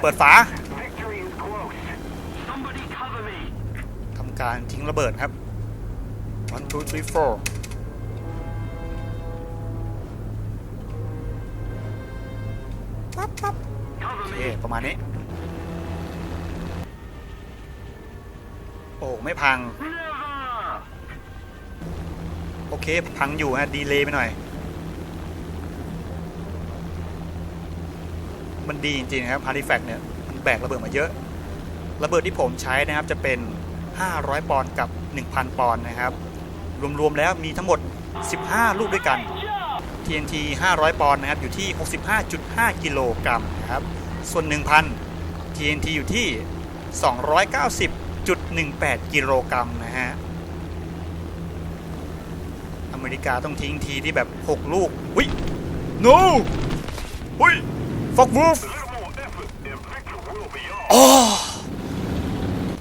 เปิดฝาทำการทิ้งระเบิดครับ one two three four ปั๊บปั๊บโอเคประมาณนี้ โอ้ ไม่พัง โอเค พังอยู่ฮะ ดีเลย์ไปหน่อย มันดีจริงๆครับ h a r d i f a c t เนี่ยมันแบกระเบิดมาเยอะ ระเบิดที่ผมใช้นะครับจะเป็น 500 ปอนด์กับ 1,000 ปอนด์นะครับ รวมๆแล้วมีทั้งหมด 15 ลูกด้วยกัน TNT 500 ปอนด์นะครับอยู่ที่ 65.5 กิโลกรัมนะครับ ส่วน 1,000 TNT อยู่ที่ 290.18 กิโลกรัมนะฮะอเมริกาต้องทิ้งทีที่แบบ 6 ลูกวิ no วิ ฟอกวูฟ A little more effort and victory will be ours. อ๋อ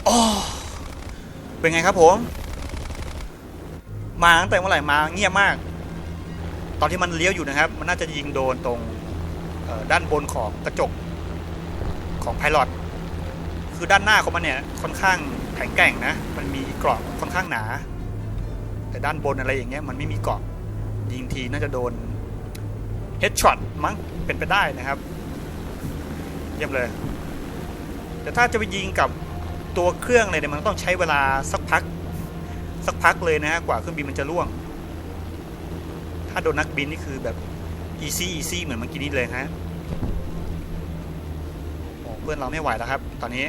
อ๋อเป็นไงครับผม มาตั้งแต่เมื่อไหร่มาเงียบมาก ตอนที่มันเลี้ยวอยู่นะครับ มันน่าจะยิงโดนตรงด้านบนของกระจกของไพลอตคือด้านหน้าของมันเนี่ยค่อนข้างแข็งแกร่งนะ มันมีกราะค่อนข้างหนา แต่ด้านบนอะไรอย่างเงี้ยมันไม่มีกราะยิงทีน่าจะโดนเฮดช็อตมั้งเป็นไปได้นะครับ เยี่ยมเลย แต่ถ้าจะไปยิงกับตัวเครื่องเลยเนี่ยมันต้องใช้เวลาสักพัก สักพักเลยนะฮะกว่าเครื่องบินมันจะล่วง ถ้าโดนนักบินนี่คือแบบ easy easy เหมือนเมื่อกี้นี้เลยฮะโอ้เพื่อนเราไม่ไหวแล้วครับ ตอนนี้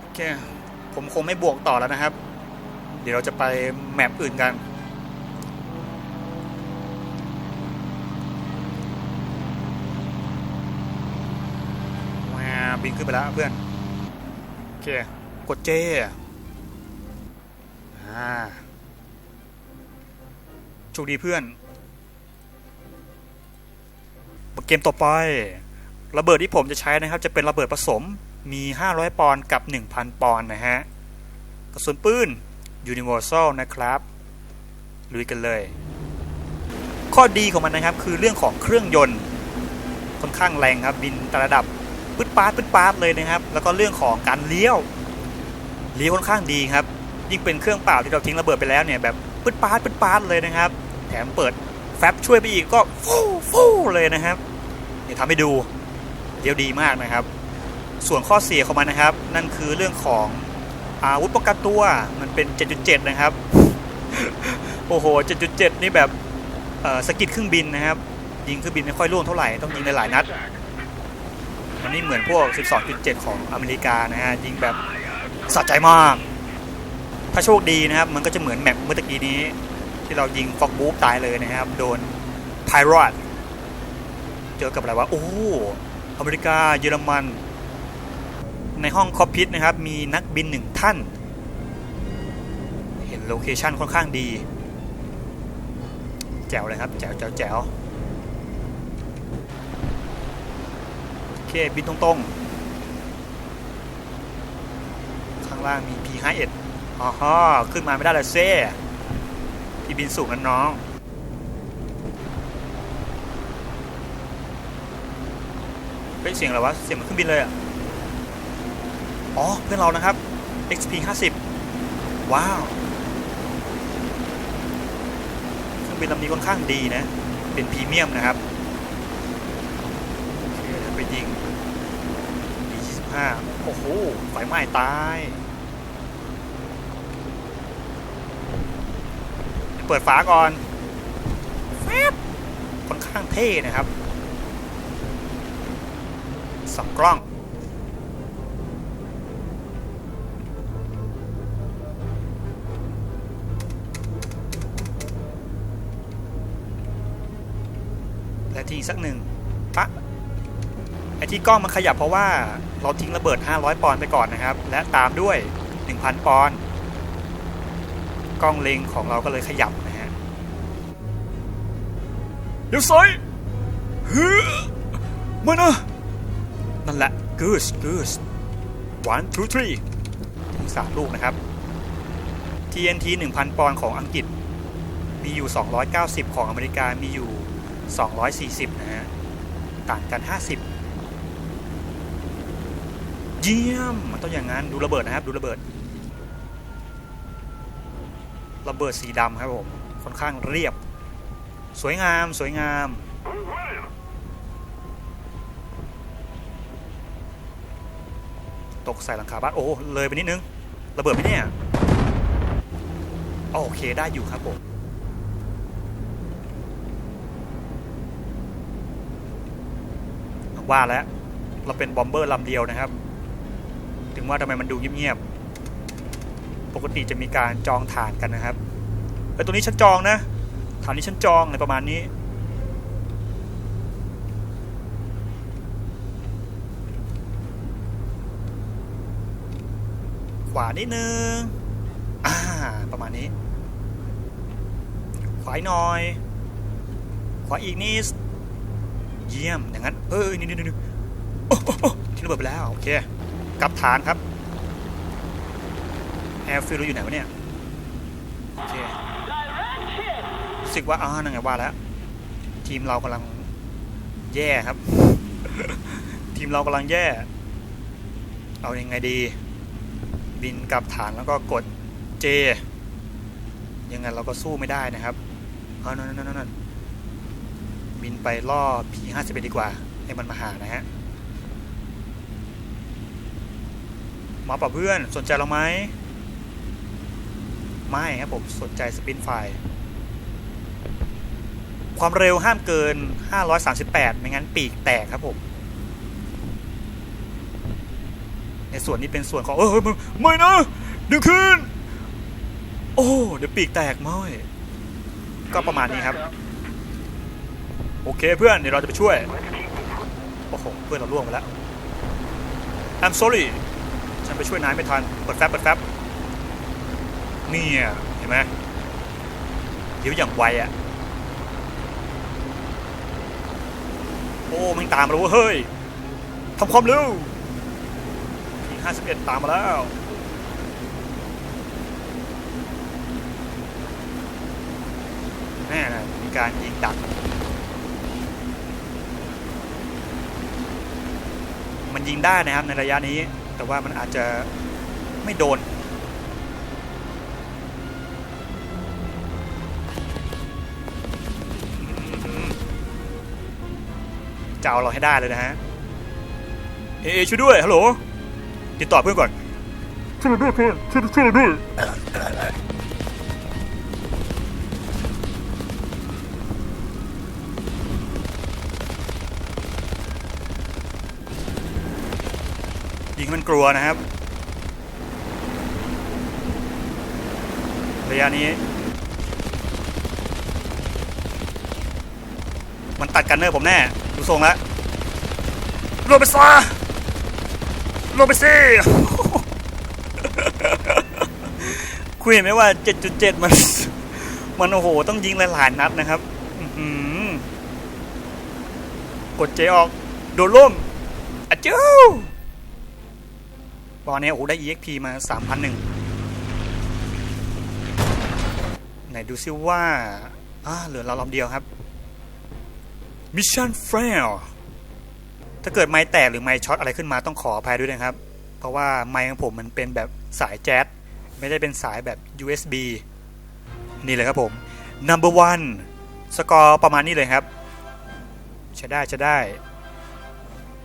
โอเคผมคงไม่บวกต่อแล้วนะครับ เดี๋ยวเราจะไปแมปอื่นกัน มา บินขึ้นไปแล้วเพื่อน โอเค กดเจอ่าโชคดีเพื่อน เกมต่อไป ระเบิดที่ผมจะใช้นะครับ จะเป็นระเบิดผสม มี 500 ปอนด์กับ 1,000 ปอนด์นะฮะ กระสุนปืน Universal นะครับ ลุยกันเลย ข้อดีของมันนะครับคือเรื่องของเครื่องยนต์ ค่อนข้างแรงครับ บินแต่ระดับ ปึ๊ดปาดปึ๊ดปาดเลยนะครับ แล้วก็เรื่องของการเลี้ยวเลี้ยวค่อนข้างดีครับยิ่งเป็นเครื่องเปล่าที่เราทิ้งระเบิดไปแล้วเนี่ยแบบปึ๊ดปาดปึ๊ดปาดเลยนะครับ แถมเปิดแฟบช่วยไปอีกก็ฟู่ฟู่เลยนะครับเดี๋ยวทำให้ดูเลี้ยวดีมากนะครับ ส่วนข้อเสียของมันนะครับ นั่นคือเรื่องของอาวุธป้องกันตัวมันเป็น 7.7 นะครับ โอ้โห 7.7 นี่แบบสกิดเครื่องบินนะครับ ยิงเครื่องบินไม่ค่อยล่วงเท่าไหร่ ต้องยิงหลายๆนัด มันไม่เหมือนพวก 12.7 ของอเมริกานะฮะยิงแบบสะใจมาก ถ้าโชคดีนะครับ มันก็จะเหมือนแมปเมื่อตะกี้นี้ ที่เรายิงฟอกบูฟตายเลยนะครับ โดนไพรอตเจอกับอะไรวะโอ้อเมริกาเยอรมัน ในห้องคอปพิทนะครับ มีนักบินหนึ่งท่าน เห็นโลเคชันค่อนข้างดี แจ๋วเลยครับ แจ๋วแจ๋วแจ๋ว เคบินตรงๆ ข้างล่างมี P51 อ๋อฮขึ้นมาไม่ได้เลยเซ่พี่บินสูงกันน้องเฮ้ยเสียงอะไรวะ เสียงเหมือนเครื่องบินเลยอะ อ๋อ เพื่อนเรานะครับ XP 50ว้าวเครื่องบินลำนี้ค่อนข้างดีนะ เป็นพรีเมียมนะครับโอเคไปยิง โอ้โหไฟไหม้ตาย เปิดฝาก่อนแฟบค่อนข้างเท่นะครับสองกล้องและทีสักหนึ่ง ที่กล้องมันขยับเพราะว่าเราทิ้งระเบิด 500 ปอนด์ไปก่อนนะครับ และตามด้วย 1,000 ปอนด์กล้องเล็งของเราก็เลยขยับนะฮะเดี๋ยวซ้ายเฮ้อมานะนั่นแหละ goose goose one two three ถึงสามลูกนะครับ TNT 1,000 ปอนด์ของอังกฤษ มีอยู่ 290 ของอเมริกา มีอยู่ 240 นะฮะ ต่างกัน 50 เยี่ยมมันต้องอย่างนั้นดูระเบิดนะครับ ดูระเบิด ระเบิดสีดำครับผม ค่อนข้างเรียบ สวยงาม สวยงาม ตกใส่หลังคาบ้านโอ้ เลยไปนิดนึง ระเบิดไหมเนี่ย โอเคได้อยู่ครับผมว่าแล้วเราเป็นบอมเบอร์ลำเดียวนะครับ ถึงว่าทำไมมันดูเงียบๆ ปกติจะมีการจองฐานกันนะครับไอ้ตัวนี้ฉันจองนะ ฐานนี้ฉันจองอะไรประมาณนี้ ขวานิดนึง อ่า ประมาณนี้ ขวาหน่อย ขวาอีกนิด เยี่ยม อย่างนั้น เอ้ยนี่นี่นี่โอ้โอ้โอ้ที่ระเบิดไปแล้ว โอเค กับฐานครับแอร์ฟิลเราอยู่ไหนวะเนี่ย โอเครู้สึกว่าอ่านั่นไงว่าแล้ว ทีมเรากำลังแย่ครับ ทีมเรากำลังแย่ เอาอยังไงดี บินกลับฐานแล้วก็กด J ยังไงเราก็สู้ไม่ได้นะครับเอานั่นนั่นนั่นบินไปล่อ P51 ดีกว่า ให้มันมาหานะฮะ มาป่ะเพื่อนสนใจเราไหมไม่ครับผมสนใจสปินไฟล์ความเร็วห้ามเกิน 538 ไม่งั้นปีกแตกครับผม ในส่วนนี้เป็นส่วนของเออไม่ไม่นะดึงขึ้น โอ้เดี๋ยวปีกแตกไม่ก็ประมาณนี้ครับ โอเคเพื่อนเดี๋ยวเราจะไปช่วย โอ้โห เพื่อนเราล่วงไปแล้ว I'm sorry ฉันไปช่วยนายไม่ทันเปิดแฟบเปิดแฟบนี่เห็นไหมเดี๋ยวอย่างไวอะ โอ้มันตามมาแล้วเฮ้ยทำความเร็วที51ตามมาแล้วแน่นะมีการยิงดัก มันยิงได้นะครับในระยะนี้ แต่ว่ามันอาจจะไม่โดน จะเอาเราให้ได้เลยนะฮะ เอช่วยด้วย ฮัลโหล ติดต่อเพื่อนก่อนช่วยด้วยเพื่อนช่วยด้วย ให้มันกลัวนะครับ ระยะนี้ มันตัดกันเนอร์ผมแน่ ดูทรงแล้วลงไปซะลงไปสิคุยเห็นไหมว่า 7.7 มัน มันโอ้โห ต้องยิงหลายๆนัดนะครับกดเจออก โดนล่มอะจู้ ตอนนี้โอ้โหได้ EXP มา 3,001ไหนดูซิว่าอ่าเหลือเราลำเดียวครับ Mission Fail ถ้าเกิดไม้แตกหรือไม้ช็อตอะไรขึ้นมาต้องขออภัยด้วยนะครับ เพราะว่าไม้ของผมมันเป็นแบบสายแจ๊สไม่ได้เป็นสายแบบ USB นี่เลยครับผม Number one สกอร์ประมาณนี้เลยครับ ใช้ได้ใช้ได้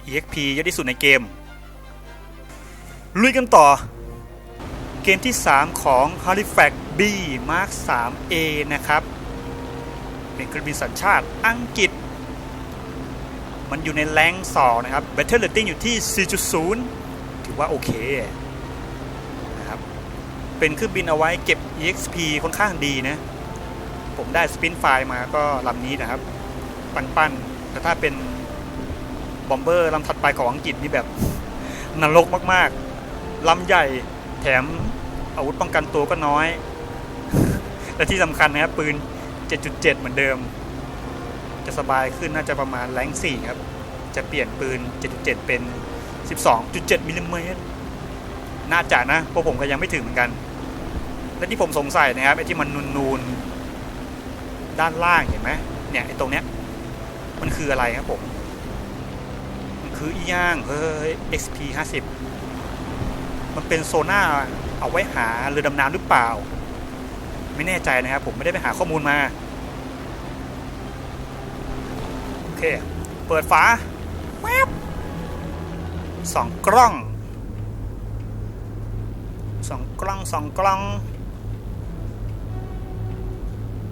EXP เยอะที่สุดในเกม ลุยกันต่อ เกมที่ 3 ของ Halifax B Mark 3A นะครับ เป็นเครื่องบินสัญชาติอังกฤษ มันอยู่ในแรงสองนะครับ Battle Rating อยู่ที่ 4.0 ถือว่าโอเคนะครับ เป็นเครื่องบินเอาไว้เก็บ EXP ค่อนข้างดีนะ ผมได้สปินไฟล์มาก็ลำนี้นะครับ ปั้นๆแต่ถ้าเป็นบอมเบอร์ลำถัดไปของอังกฤษนี่แบบนรกมากๆ ลำใหญ่แถมอาวุธป้องกันตัวก็น้อย และที่สำคัญนะครับปืน 7.7 เหมือนเดิม จะสบายขึ้นน่าจะประมาณแรง4ครับ จะเปลี่ยนปืน 7.7 เป็น 12.7 มิลลิเมตรน่าจะนะเพราะผมก็ยังไม่ถึงเหมือนกัน และที่ผมสงสัยนะครับไอ้ที่มันนูนๆ ด้านล่างเห็นไหมเนี่ยไอ้ตรงเนี้ยมันคืออะไรครับผม มันคืออีย่างเฮ้ย XP 50 มันเป็นโซน่าเอาไว้หาเรือดำน้ำหรือเปล่า ไม่แน่ใจนะครับผมไม่ได้ไปหาข้อมูลมา โอเค เปิดฝาแวบสองกล้องสองกล้องสองกล้อง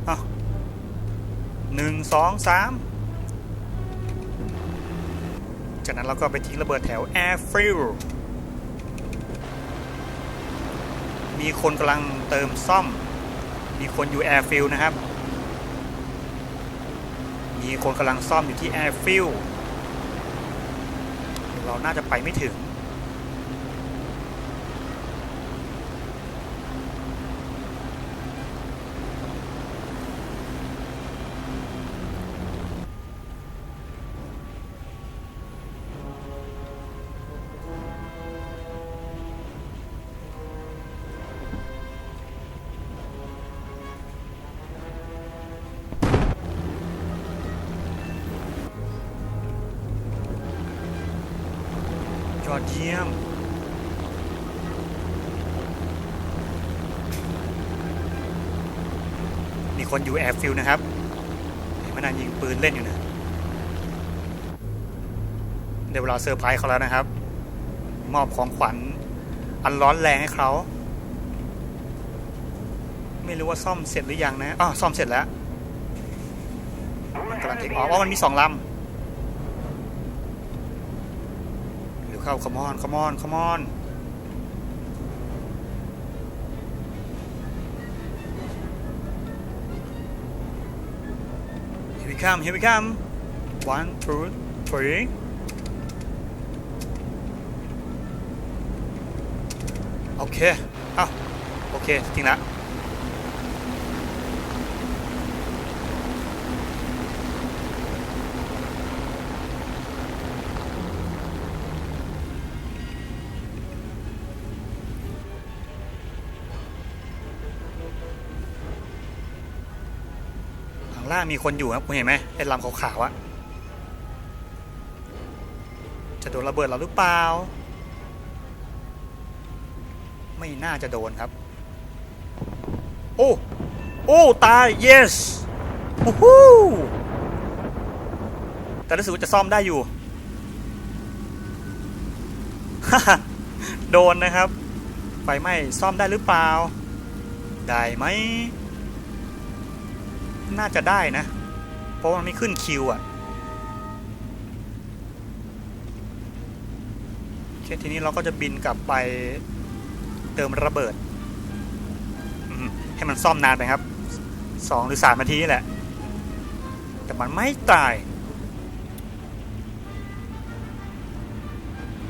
อะหนึ่งสองสามจากนั้นเราก็ไปทิ้งระเบิดแถวแอร์ฟิล มีคนกำลังเติมซ่อม มีคนอยู่แอร์ฟิลนะครับ มีคนกำลังซ่อมอยู่ที่แอร์ฟิลเราน่าจะไปไม่ถึง คนอยู่แอร์ฟิลนะครับเห็นมันนั่งยิงปืนเล่นอยู่นะเดี๋ยวเวลาเซอร์ไพรส์เขาแล้วนะครับ มอบของขวัญอันร้อนแรงให้เขา ไม่รู้ว่าซ่อมเสร็จหรือยังนะอ๋อซ่อมเสร็จแล้ว มันกำลังเทคออฟอ๋อมันมีสองลำเร็วเข้า come on come on come on here we come here we come one two three โอเคอ้าวโอเค จริงละ างมีคนอยู่ครับคุณเห็นไหมไอ้ลำขาวๆอะจะโดนระเบิดเราหรือเปล่า ไม่น่าจะโดนครับ โอ้โอ้ตาย yes ฮู้ฮู้แต่รู้สึกว่าจะซ่อมได้อยู่โดนนะครับ ไฟไหม้ซ่อมได้หรือเปล่า ได้ไหม น่าจะได้นะ เพราะว่ามันไม่ขึ้นคิวอะ่ะโอเคทีนี้เราก็จะบินกลับไปเติมระเบิด ให้มันซ่อมนานไปครับสองหรือสามนาทีแหละ แต่มันไม่ตาย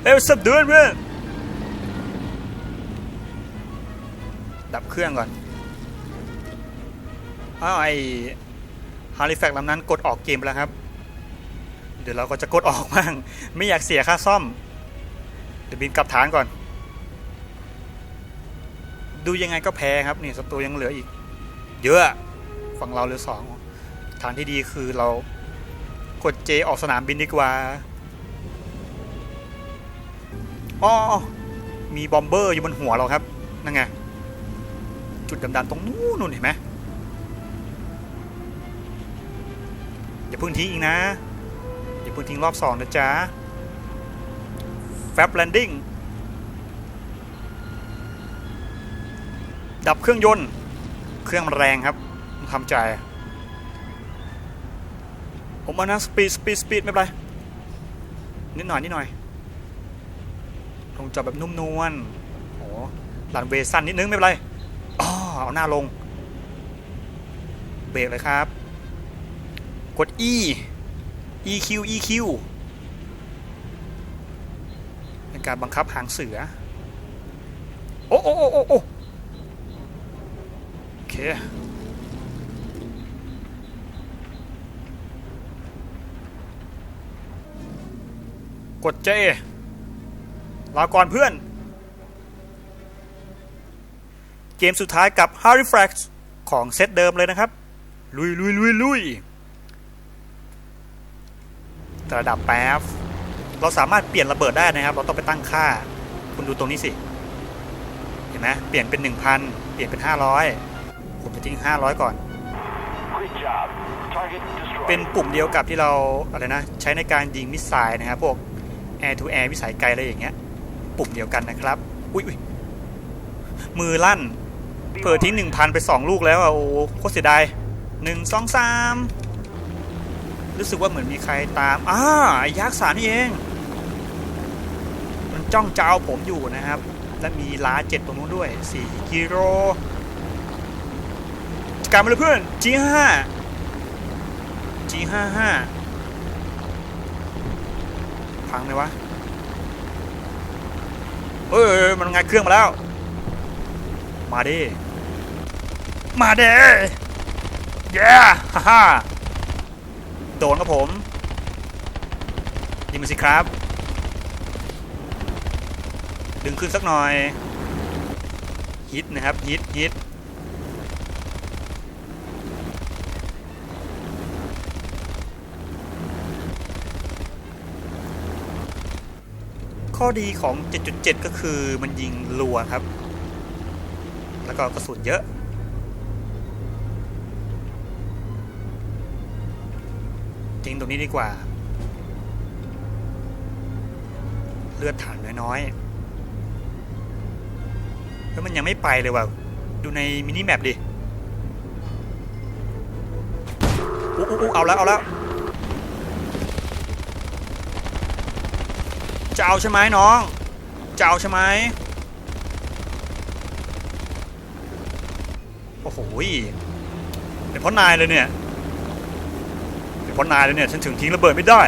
เฮ้ยสับเดือนเว้ยดับเครื่องก่อน อ้าวไอฮาริแฟกลำนั้นกดออกเกมไปแล้วครับ เดี๋ยวเราก็จะกดออกบ้าง ไม่อยากเสียค่าซ่อม เดี๋ยวบินกลับฐานก่อน ดูยังไงก็แพ้ครับนี่ศัตรูยังเหลืออีก เยอะฝั่งเราเหลือสองทางที่ดีคือเรากดเจออกสนามบินดีกว่าอ๋อมีบอมเบอร์อยู่บนหัวเราครับ นั่นไง จุดดำๆตรงนู้นนู่นเห็นไหม อย่าเพิ่งทิ้งอีกนะ อย่าเพิ่งทิ้งรอบสองนะจ๊ะแฟบแลนดิ้งดับเครื่องยนต์ เครื่องมันแรงครับทำใจ ผมเอานะสปีดสปีดสปีดไม่เป็นไร นิดหน่อย นิดหน่อย ลงจอดแบบนุ่มนวลโอ้หลันเวสั้นนิดนึงไม่เป็นไรอ๋อเอาหน้าลง เบรกเลยครับ กด E EQ EQ เป็นการบังคับหางเสือ โอ้โอ้โอ้โอ้โอ้โอเคกด J ลาก่อนเพื่อน เกมสุดท้ายกับ Harry f r a x ของเซตเดิมเลยนะครับ ลุยลุยลุยลุย ระดับแป๊บเราสามารถเปลี่ยนระเบิดได้นะครับ เราต้องไปตั้งค่า คุณดูตรงนี้สิ เห็นไหมเปลี่ยนเป็น 1,000 เปลี่ยนเป็น 500 ผมจะทิ้ง 500 ก่อน Great job. Target destroyed. เป็นปุ่มเดียวกับที่เราอะไรนะ ใช้ในการยิงมิสไซล์นะครับ พวก Air to Air วิสัยไกลอะไรอย่างเงี้ย ปุ่มเดียวกันนะครับ อุ้ยอุ๊ยมือลั่น เปิดทิ้ง 1,000 ไป 2 ลูกแล้วอะ โอ้โคตรเสียดายหนึ่งสองสาม รู้สึกว่าเหมือนมีใครตามอ่าไอ้ยักษ์สารนี่เอง มันจ้องจะเอาผมอยู่นะครับ และมีล้าเจ็ดตรงนู้นด้วย 4 กิโลจัดการมาเลยเพื่อน G5 G55 พังไหมวะ เอ้ยมันงัดเครื่องมาแล้ว มาดิ มาเด้เย้ฮ่าฮ่า โดนครับผม ยิงมาสิครับ ดึงขึ้นสักหน่อย ฮิตนะครับ ฮิตฮิตข้อดีของ 7.7 ก็คือมันยิงรัวครับ แล้วก็กระสุนเยอะ ทิ้งตรงนี้ดีกว่า เลือดฐานน้อยๆแล้วมันยังไม่ไปเลยว่ะ ดูในมินิแมปดิอุ๊อุ๊อุ๊เอาแล้วเอาแล้วจะเอาใช่ไหมน้อง จะเอาใช่ไหมโอ้โหยเป็นเพราะนายเลยเนี่ย ราะนายเลยเนี่ยฉันถึงทิ้งระเบิดไม่ได้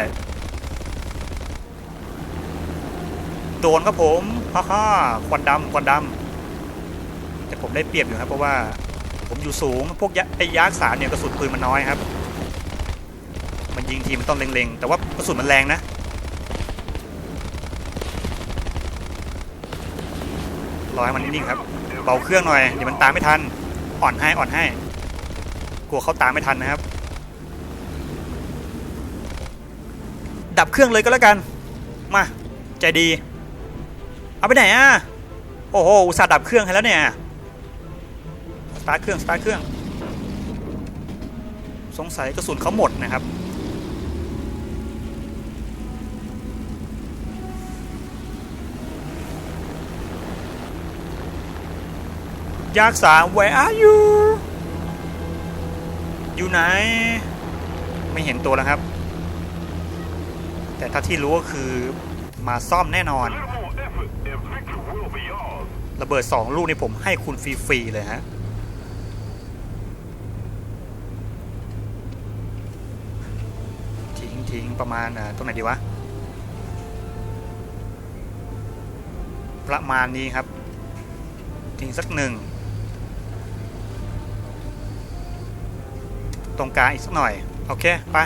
โดนครับผมฮ่าฮ่าควันดำควันดำแต่ผมได้เปรียบอยู่ครับเพราะว่าผมอยู่สูงพวกไอ้ยักษ์สารเนี่ยกระสุนปืนมันน้อยครับ มันยิงทีมันต้องเล็งๆ แต่ว่ากระสุนมันแรงนะรอให้มันนิ่งๆครับ เบาเครื่องหน่อยเดี๋ยวมันตามไม่ทัน อ่อนให้อ่อนให้ กลัวเขาตามไม่ทันนะครับ ดับเครื่องเลยก็แล้วกัน มา ใจดี เอาไปไหนอะ โอ้โห อุตส่าห์ดับเครื่องให้แล้วเนี่ย สตาร์ทเครื่อง สตาร์ทเครื่อง สงสัยกระสุนเขาหมดนะครับยากสาม where are you อยู่ไหน ไม่เห็นตัวแล้วครับ แต่ถ้าที่รู้ก็คือมาซ่อมแน่นอน ระเบิดสองลูกนี่ผมให้คุณฟรี ๆ เลยฮะ ทิ้งทิ้งประมาณตรงไหนดีวะ ประมาณนี้ครับ ทิ้งสักหนึ่ง ตรงกลางอีกสักหน่อย โอเค ไป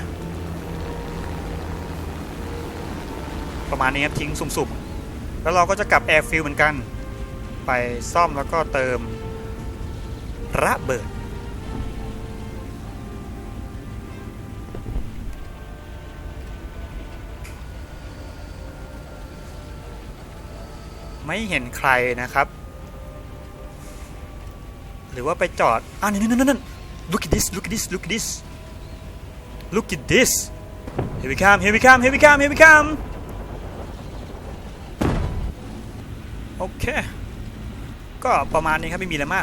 ประมาณนี้ครับทิ้งสุ่มๆ แล้วเราก็จะกลับแอร์ฟิลเหมือนกัน ไปซ่อมแล้วก็เติมระเบิด ไม่เห็นใครนะครับ หรือว่าไปจอดอ่านี่นั่นนั่น look at this look at this look at this look at this here we come here we come here we come here we come เค ก็ประมาณนี้ครับไม่มีอะไรมาก